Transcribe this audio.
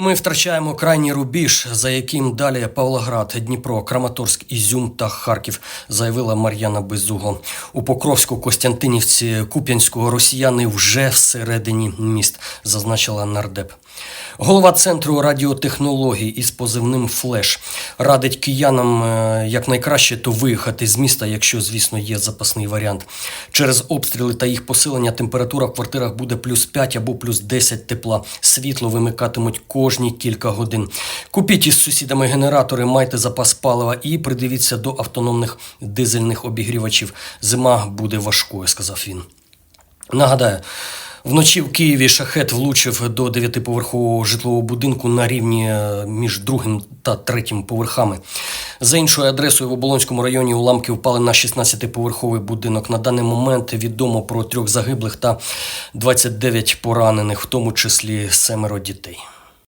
Ми втрачаємо крайній рубіж, за яким далі Павлоград, Дніпро, Краматорськ, Ізюм та Харків, заявила Мар'яна Безуго. У Покровську, Костянтинівці, Куп'янську росіяни вже всередині міст, зазначила нардеп. Голова центру радіотехнологій із позивним Флеш радить киянам е, якнайкраще то виїхати з міста, якщо, звісно, є запасний варіант. Через обстріли та їх посилення температура в квартирах буде плюс 5 або плюс 10 тепла. Світло вимикатимуть кожні кілька годин. Купіть із сусідами генератори, майте запас палива і придивіться до автономних дизельних обігрівачів. Зима буде важкою, сказав він. Нагадаю, вночі в Києві шахет влучив до дев'ятиповерхового житлового будинку на рівні е, між другим та третім поверхами. За іншою адресою в Оболонському районі уламки впали на 16-поверховий будинок. На даний момент відомо про трьох загиблих та 29 поранених, в тому числі семеро дітей.